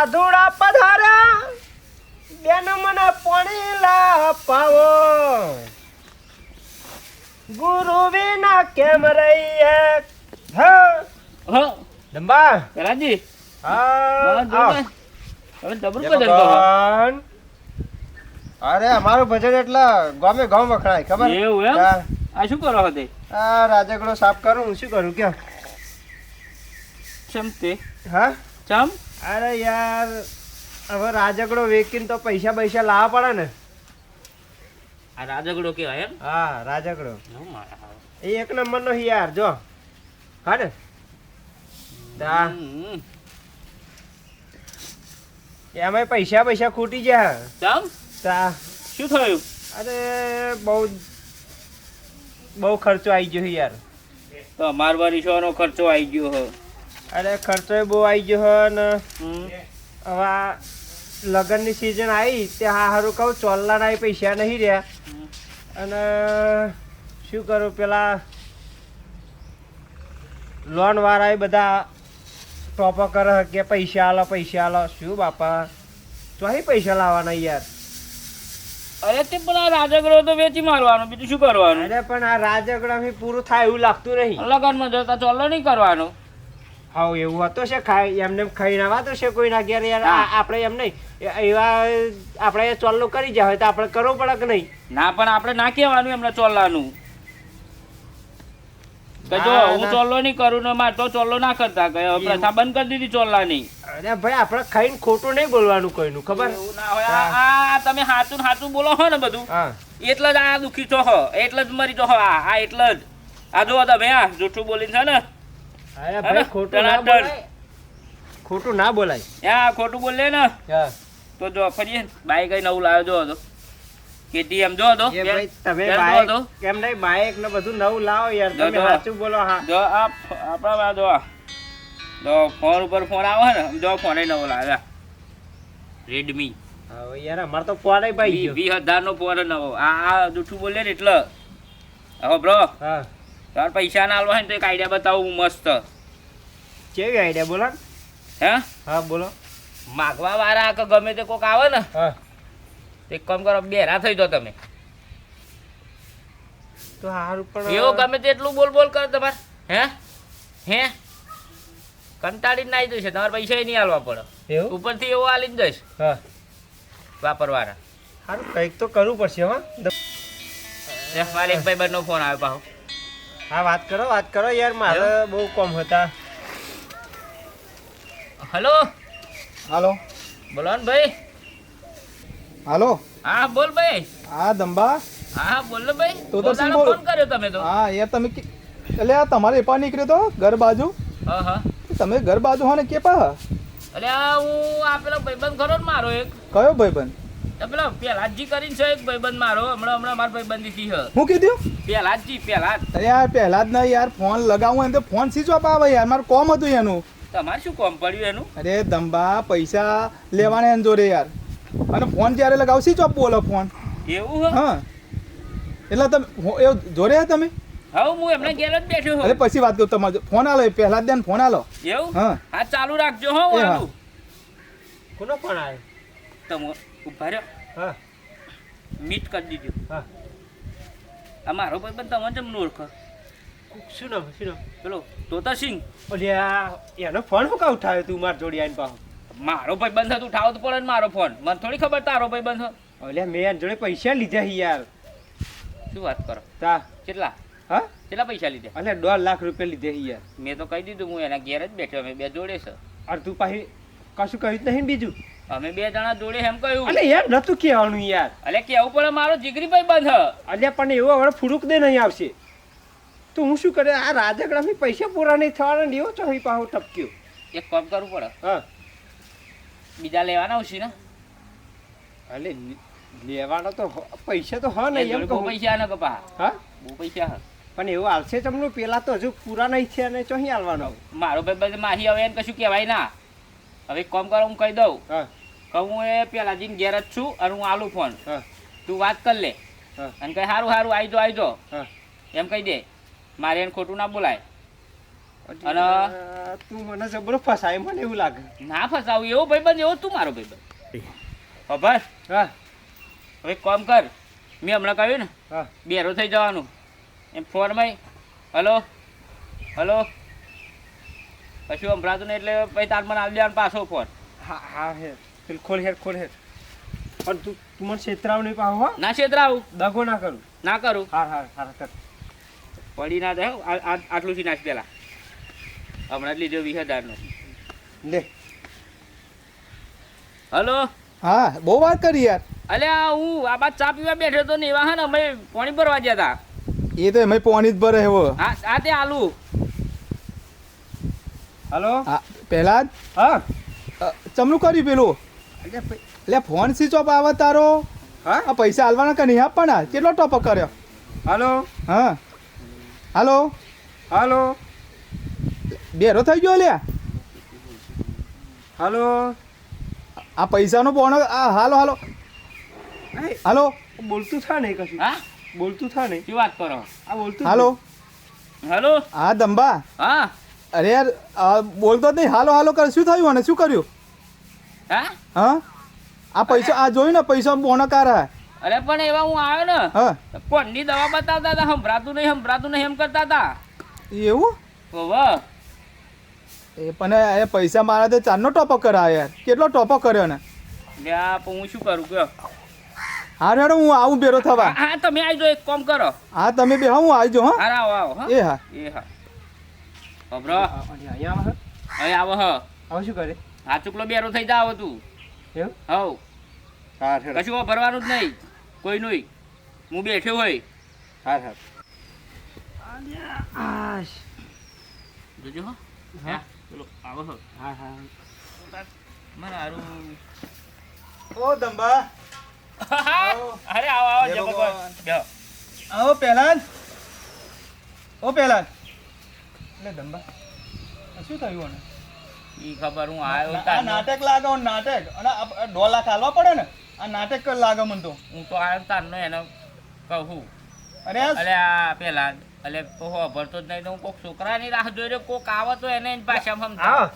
સાધુડા પધાર્યા. બેન મને પાણી લા પાવો ગુરુ વિના કેમ રહીએ? હા? હો. ડંબા રાજી હા. હવે ડબલ ભજન. અરે અમારું ભજન એટલે ગામે ગામ વખણાય ખબર? એવું એમ? આ શું કરો હતે આ રાજગડો સાફ કરું હું શું કરું કે ચમ હા? ચમ? અરે યાર હવે રાજગડો વેકીને તો પૈસા પૈસા લાવવા પડે ને. આ રાજગડો કેવાય એમ? હા રાજગડો. એ એક નંબર નો યાર જો હા ને. એમાં પૈસા પૈસા ખૂટી ગયા. ચમ? તા. શું થયું? અરે બહુ બહુ ખર્ચો આવી ગયો યાર તો અમાર રિક્ષાનો ખર્ચો આવી ગયો હો. અરે ખર્ચો બહુ આવી ગયો હે ને. હવે લગ્નની સિઝન આવી તે હા સારું કહું ચોલ્લાના પૈસા નહીં રહ્યા. અને શું કરું પેલા લોન વાળા બધા ટોપો કરે કે પૈસા આલો પૈસા આલો. શું બાપા? ચોહી પૈસા લાવવાના યાર. અરે તે પણ આ રાજગડો તો વેચી મારવાનો બીજું શું કરવાનું? અરે પણ આ રાજગડાથી પૂરું થાય એવું લાગતું નહીં. લગનમાં જતા ચોલ્લો નહીં કરવાનો. હા એવું હતું છે ખાઈ એમને એમ ખાઈ ના વાતો છે કોઈ ના ઘેર યાર આપણે એમ નહીં. એવા આપણે ચોલ્લો કરી જાય તો આપણે કરવું પડે કે નહીં? ના પણ આપણે ના કહેવાનું એમને ચોલ્લાનું કે જો હું. ચોલ્લો નહીં કરું ને મારે તો ચોલ્લો ના કરતા કે પ્રથા બંધ કરી દીધી ચોલ્લાની. અરે ભાઈ આપણે ખાઈને ખોટું નહીં બોલવાનું કોઈનું ખબર? ના હોય. આ તમે હાચું હાચું બોલો હો ને બધું. એટલે જ આ દુખી છો હો. એટલે જ મરી જો હો. આ આ એટલે જ. આ જો તમે આ જૂઠું બોલીને છે ને. અરે ભાઈ ખોટું ના બોલાય. ખોટું ના બોલાય. આ ખોટું બોલે ને. હા. તો જો ફરી બાઈક નવું લાવ્યો જો કેટીએમ જો તો એ ભાઈ તમે બાઈક કેમ નહીં બાઈક ને બધું નવું લાવો યાર તમે સાચું બોલો હા. જો આ આપણા જો. જો ફોન ઉપર ફોન આવે ને જો ફોન નવો લાવ્યા. રેડમી યાર અમાર તો ફોન ભાઈ વીસ હજાર નો ફોન નવો. આ આ જૂઠું બોલે ને એટલે. હવે બ્રો હા. તાર પૈસા ના આલવા હોય ને તો એક આઈડિયા બતાવું મસ્ત. કેવી આઈડિયા બોલો હે? હા બોલો. માગવા વાળા કે ગમે તે કોક આવે ને એક કામ કરો બેરા થઈ જાઓ તમે. તો સારું પણ એવો ગમે તેટલું બોલ બોલ કરો તમારે. હે? હે? કંટાળીને નાઈ જશે તમારે પૈસા નહીં આલવા પડે. ઉપરથી એવો આલી જઈશ. હા. વાપરવાના સારું કંઈક તો કરવું પડશે હા. દ- લે, મારે એક ભાઈ નો ફોન આવ્યો પાછો. હા વાત કરો વાત કરો યાર મારે બહુ કોમ હતા. હલો? હાલો? બોલો ને ભાઈ. હાલો? હા બોલ ભાઈ. હા દંબા? હા બોલો ભાઈ. તો તો? ફોન કર્યો તમે તો. હા યાર તમે એટલે આ તમારે એપા નીકળ્યો તો ઘર બાજુ? હા હા. તમે ઘર બાજુ હો ને કે પા એટલે આ હું આ પેલો ભાઈબંધ ખરો ને મારો એક. કયો ભાઈબંધ? પેલો પેલાજી કરીને છે એક ભાઈબંધ મારો. હમણાં હમણાં મારો ભાઈબંધી થી છે. હું કીધું? પેલાજી પેલા યાર પહેલા જ ના યાર ફોન લગાવું એમ તો ફોન સીચો આવે યાર? મારું કોમ હતું એનું. તમારે શું કોમ પડ્યું એનું? અરે ધંબા પૈસા લેવાના એમ જોડે યાર. અને ફોન જ્યારે લગાવ સીચો બોલો ફોન એવું હે? હા. એટલે તમે એ જોડે હે તમે? હા હું એમને ઘેર જ બેઠો અરે પછી વાત કરું તમારે ફોન આલો એ પહેલા જ દે ફોન આલો. એવું? હા. હા ચાલુ રાખજો હો કોનો ફોન આવ્યો તમે ઊભા રહ્યો હા. મીટ કરી દીધો હા. આ મારો ભાઈબંધ તમને જેમ ઓળખો? શું નામ શું નામ? પેલો તોતા સિંહ. ઓલી આ એનો ફોન હું કા ઉઠાવ્યો તું માર જોડી આવીને પાછો? મારો ભાઈ બંધ હતું ઉઠાવો તો પડે ને મારો ફોન. મને થોડી ખબર તારો ભાઈ બંધ ઓલે મેં એની જોડે પૈસા લીધા છે યાર. શું વાત કરો? તા. કેટલા? હા? કેટલા પૈસા લીધા? અલે દોઢ લાખ રૂપિયા લીધે છે યાર. મેં તો કહી દીધું હું એના ઘેર જ બેઠો અમે બે જોડે છે. અરે તું પાછી કશું કહ્યું જ નહીં બીજું? અમે બે જણા જોડે એમ કહ્યું. અલે યાર નતું કહેવાનું યાર. અલે કેવું પડે મારો જીગરી ભાઈબંધ હ. અલ્યા પણ એવો હવે ફુરુક દે નહીં આવશે. તો હું શું કરે? આ રાજગડામાં પૈસા પૂરા નહીં થવાના ને એવો ચોહી પાહો ટપક્યો. એક કામ કરવું પડે. હા. બીજા લેવાના આવશે ને? અલે લેવાનો તો પૈસા તો હા નહીં એમ કહું. પૈસા ન કપા. હા? બહુ પૈસા હ. પણ એવું આવશે તમને પેલા તો હજુ પૂરા નહીં થયા ને ચોહી આવવાનો મારો ભાઈબંધ માહી હવે એને કશું કહેવાય ના. હવે કામ કરો હું કહી દઉં. હા. કે હું એ પેલા જીન ઘેર જ છું અને હું આલું ફોન તું વાત કર લે. અને કઈ સારું સારું આવી જો આવી જો એમ કહી દે. મારે એને ખોટું ના બોલાય. અને તું મને જબરો ફસાય મને એવું લાગે. ના ફસાવું એવો ભાઈબંધ એવો તું મારો ભાઈબંધ. ખબર હા હવે કામ કર. મેં હમણાં કહ્યું ને બેરો થઈ જવાનું. એમ ફોનમાં હલો હલો. કશું સંભળાતું નહીં એટલે પછી તાર મને આવી દેવાનો પાછો ફોન હા હા હે પેલ ખોલ હેર ખોલ હેર પણ તું તું મને છેતરાવ નહીં પાહો હો ના છેતરાવું દગો ના કરું ના કરું હાર હાર હાર કર પડી ના જાય હો. આટલું થી નાખ પેલા હમણાં જ લીધો વીસ હજારનો લે હલો હા બહુ વાત કરી યાર અલ્યા હું આ બાદ ચા પીવા બેઠો તો ને એવા હા ને અમે પાણી ભરવા ગયા હતા એ તો અમે પોણી જ ભરે હવે હા આ તે આલુ હલો હા પહેલા જ હા ચમનું કર્યું પેલું એટલે ફોન સ્વિચ ઓફ આવે તારો? હા? આ પૈસા હાલવાના કે નહીં આપવાના? કેટલો ટોપ કર્યો? હલો? હા. હાલો? હાલો? બેરો થઈ ગયો લ્યા. હાલો? આ પૈસાનો પોણો આ હાલો હાલો. હાલો? બોલતું થા નહીં કશું? હા? બોલતું થા નહીં? શું વાત કરો? આ બોલતું હાલો? હાલો? હા દંબા હા. અરે યાર બોલતો જ નહીં. હાલો હાલો કર. શું થયું અને શું કર્યું? હા? હા? આ પૈસા આ જોયું ને પૈસા બોનો કારા. અરે પણ એવા હું આવ્યો ને હા. કોણની દવા બતાવતા હતા સંભળાતું નહીં સંભળાતું નહીં એમ કરતા હતા. એવું? ઓવે. એ પણ એ પૈસા મારા તો ચારનો ટોપો કરાય યાર. કેટલો ટોપો કર્યો ને? લે હું શું કરું કયો? હા રેડો હું આવું બેરો થવા. હા હા, તમે આવી જાઓ એક કામ કરો. હા તમે બે હા હું આવજો હા. હા આવો આવો એ હા. એ હા. ખબરો અહીંયા આવે હવે આવો હ. હવે શું કરે? આ ચૂકલો બેરો થઈ જાવ તું. એવું હવ. હાર કશું ભરવાનું જ નહીં. કોઈ નહીં. હું બેઠ્યો હોય. હા હાર આશ. જોજો હા. ચલો આવો હા. હા મારે ઓ દંબા. અરે આવો આવો જય ભગવાન. આવો ઓ એટલે દંબા. શું થયું આને? ઈ ખબર હું આવ્યો આ નાટક લાગે હો, નાટક. અને ડોલા હાલવા પડે ને આ નાટક કર લાગે મને તો. હું તો આવ્યો તારનો એને કહું અરે અરે આ પેલા અલે કોહો ભરતો જ નહીં તો હું કોક છોકરાની રાહ જોઈ રહ્યો કોક આવે તો એને એની ભાષામાં સમજાવ.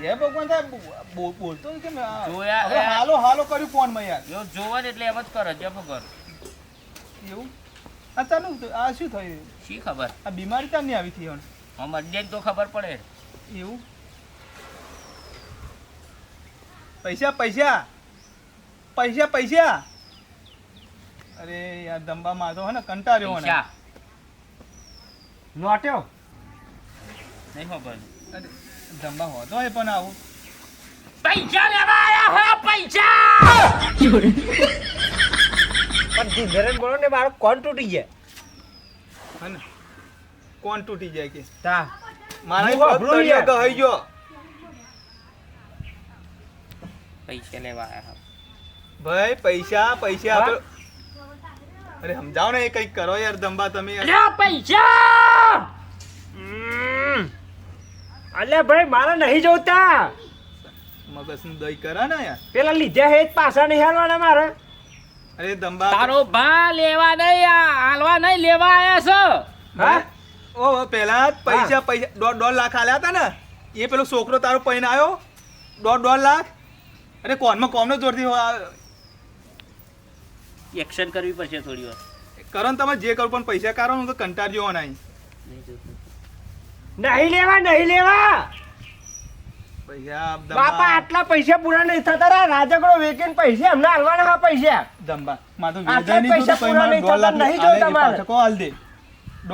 જય ભગવાન બો- બોલતો જ કેમ? જોયા- હાલો હાલો કર્યું ફોનમાં યાર. જો જોવે એટલે એમ જ કરે જય ભગવાન. એવું? આ આ શું થયું? શી ખબર? આ બીમારી ચાલની આવી હતી અડ્ડે તો ખબર પડે. એવું? પૈસા પૈસા. પૈસા પૈસા. અરે યાર દંબા માં તો હે ને કંટાળ્યો ને નોટ્યો નહીં ખબર. અરે દંબા હોતો હોય પણ આવું. પૈસા લેવા આયા હો પૈસા! પણ ધીધરે બોલો ને મારો કોણ તૂટી જાય હે ને? કોણ તૂટી જાય કે? તા. મારા તળિયે. ગહાઈ ગયો. પૈસા લેવા આયા ભાઈ પૈસા પૈસા? આપો અરે સમજાવો ને એ કંઈક કરો યાર દંબા તમે અરે અલ્યા પૈસા! અલે ભાઈ મારા નહીં જોતા. મગજનું દહીં કરે ને યાર. પેલા લીધે હે પાછા નહીં હાલવાના મારે. અરે દંબા તારો ભા લેવા નહીં આ હાલવા નહીં લેવા આયા છો. હા? ઓ પેલા પૈસા પૈસા દોઢ દોઢ લાખ આલ્યા હતા ને એ પેલો છોકરો તારો પૈન આવ્યો દોઢ દોઢ લાખ. અરે કોનમાં કોમનો જોરથી એક્શન કરવી પડશે થોડી વાર. કરો તમે જે કરો પણ પૈસા કાઢો હું તો કંટાળ્યો હોના અહીં. નહીં લેવા નહીં લેવા. પૈસા બાપા આટલા પૈસા પૂરા નહીં થતા રા. રાજગડો વેચીને પૈસા એમને હાલવાના પૈસા. દંબા નહીં પૈસા પૂરા નહીં થતા, નહીં જોતા મારે. કો હાલ દે.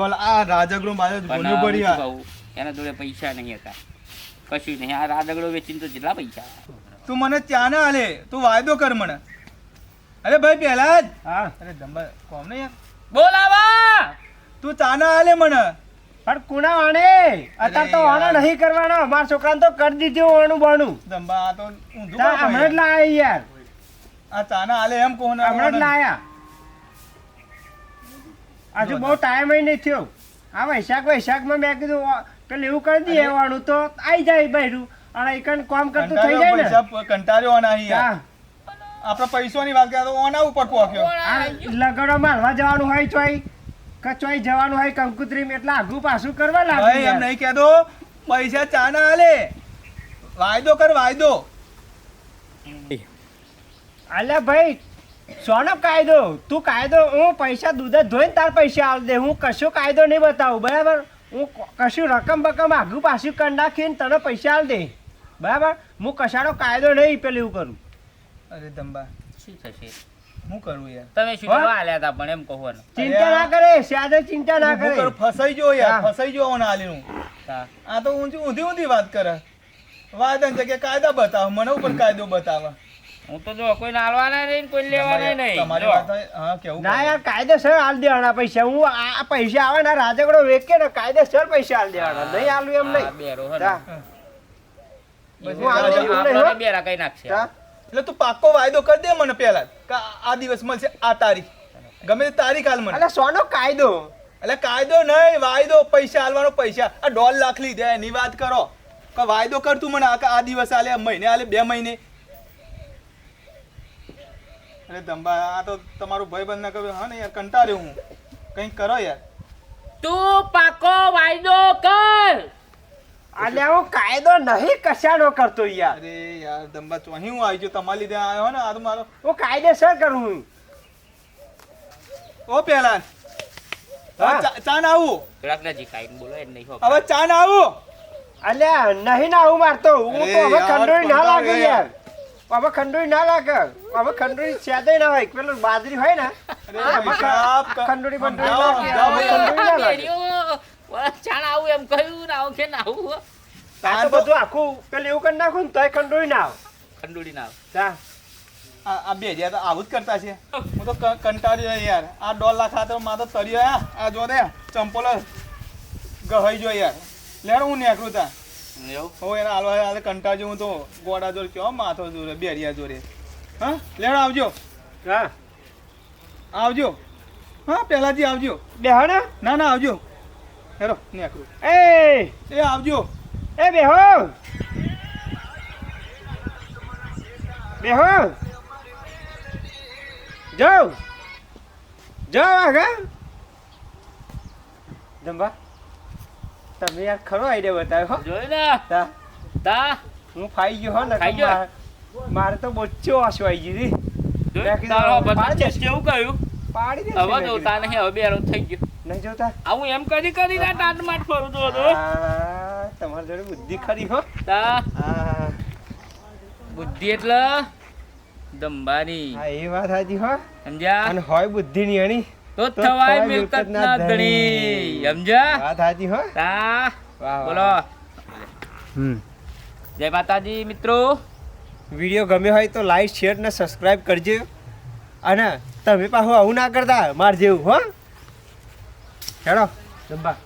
આ રાજગરો બાજુ ભૂંડું પડી એના જોડે પૈસા નહીં હતા. કશું નહીં. આ રાદગડો વેચીને તો જેટલા પૈસા તું મને ચા ના હાલે. તું વાયદો કર મને. અરે ભાઈ પહેલા જ. હા. અરે દંબા કોમ ને યાર બોલાવા તું ચા ના હાલે મને. પણ કુણા વાણે? અત્યારે તો વાણા નહીં કરવાના. અમારા છોકરાને તો કરી દીધું વાણું બાણું. દંબા આ તો ઊંધું હમણાં જ લાયા યાર. આ ચા હાલે એમ કોણ હમણાં જ લાયા. હજુ બહુ ટાઈમ નહીં થયો. આ વૈશાખ વૈશાખમાં મેં કીધું પેલું એવું કરી દઈએ વાળું તો આઈ જાય બહેરું અને એકન કામ કરતું થઈ કંટાળ્યો જાય ને. પૈસા કંટાળ્યો અહીં આપણા પૈસોની વાત કરતા તો ઓના ઉપર પોક્યો આ લગડો મારવા જવાનું હોય ચોય કચોઈ જવાનું હોય કંકુત્રી એટલે આગું પાછું કરવા ભાઈ લાગે એમ નહીં કહેતો. પૈસા ચા ના હાલે. વાયદો કર વાયદો. અલ્યા ભાઈ સોનો કાયદો? તું કાયદો હું પૈસા દૂધ ધોઈને તાર પૈસા આવ દે. હું કશો કાયદો નહીં બતાવું બરાબર? હું કશું રકમ બકમ આગું પાછું કરી નાખીને તને પૈસા આવી દે. બરાબર? હું કશાનો કાયદો નહીં પેલું એવું કરું. અરે દંબા. શું થશે? હું કરું યાર? તમે શું? કરવા આલ્યા હતા પણ એમ કહો ચિંતા ના કરે સાદે ચિંતા ના કરે. ફસાઈ જો યાર. ફસાઈ જો ઓન આલી. આ તો ઊંધી ઊંધી વાત કરે. વાત જગ્યાએ કાયદા બતાવો મને ઉપર કાયદો બતાવે. હું તો જો કોઈ નાલવાના નહીં કોઈ લેવાના નહીં. તમારી વાત હા કેવું ના યાર કાયદેસર હાલ દેવાના પૈસા. હું આ પૈસા આવે ને રાજગડો વેકે ને કાયદેસર પૈસા આલ દેવાના. નહીં હાલવું એમ નહીં. બેરો હે આલે. બેરા કઈ નાખશે? એટલે તું પાક્કો વાયદો કરી દે મને પહેલા કે આ- દિવસ મળશે આ તારીખ. ગમે તે તારીખ હાલ મને. એટલે સોનો કાયદો. એટલે કાયદો નહીં વાયદો પૈસા હાલવાનો પૈસા. આ દોઢ લાખ લીધે એની વાત કરો. કે વાયદો કર તું મને આ આ દિવસ આલે આ મહિને આલે બે મહિને. અરે ધંબા આ તો તમારું ભાઈ બંધ ના કહ્યું હા ને યાર કંટાળ્યો હું. કંઈક કરો યાર. તું પાકો વાયદો કર. અલ્યા હું કાયદો નહીં કશાનો કરતો યાર. અરે યાર ધંબા ચોહી હું આવી ગયો? તમારી લીધે આવ્યો ને આ તો મારો હું કાયદેસર કરું ઓ પહેલા ચાન ચા ના આવું. રત્નજી કાઈ બોલો એ નહીં હો. હવે ચા ના આવું. અલ્યા નહીં ના આવું મારતો. હું તો હવે કંડોળી ના લાગે યાર. હવે ખંડોળી ના લાગે. હવે ખંડોળી સેદાય ના હોય પેલું બાજરી હોય ને ખંડોળી બંડોળી ના લાગે. ચાણ આવું એમ કહ્યું ના કે ના આવું તારે બધું આખું પેલું એવું કરી નાખું ને તોય ખંડોળી ના આવ. ખંડોળી ના આવ. તા. આ બે જ્યાં તો આવું જ કરતા છે. હું તો ક- કંટાળ્યો યાર. આ દોઢ લાખ ખાતરમાં તો તર્યો આ આ જો દે ચંપલ ગહાઈ જો યાર. લેડ હું નેકરું તા એવું? હો એના હાલો હાલ કંટાળ્યો હું તો. ગોડા જોડે કેવો માથો જોડે બેરિયા જોડે. હા? લેણ આવજો. હા. આવજો. હા પહેલાથી આવજો. બેહો ને ના ના આવજો. હેરો નેકરું એ! એ આવજો. એ બેહો! બેહો! જાઓ. જાઓ આગા જંબા તમે યાર ખરો આઈડિયા બતાવ્યો જોયું ને? તા. તા? હું ફાઈ ગયો હો ને ખાઈ ગયો? મારે- તો બચ્ચો આંસુ આવી ગઈ હતી. જોયું? મેં કીધું, તારો પાડી કેવું કહ્યું? પાડી દે હવે જોતા નહીં હવે બેરો થઈ ગયો. નહીં જોતા? આવું એમ કરી કરીને ટાટ માટ ફરું તો હતો. તમારી જોડે બુદ્ધિ ખરી હો? તા? બુદ્ધિ એટલે દંબાની. એ વાત સાચી હો. સમજ્યા? અને હોય બુદ્ધિ ની અણી તો થવાય મિલકત ના ધણી. સમજ્યા? વાત સાચી હો? તા. બોલો. હમ. જય માતાજી મિત્રો. વીડિયો ગમ્યો હોય તો લાઈક શેર ને સબસ્ક્રાઇબ કરજો. અને તમે પાછું આવું ના કરતા માર જેવું હો? ચલો જબ્બા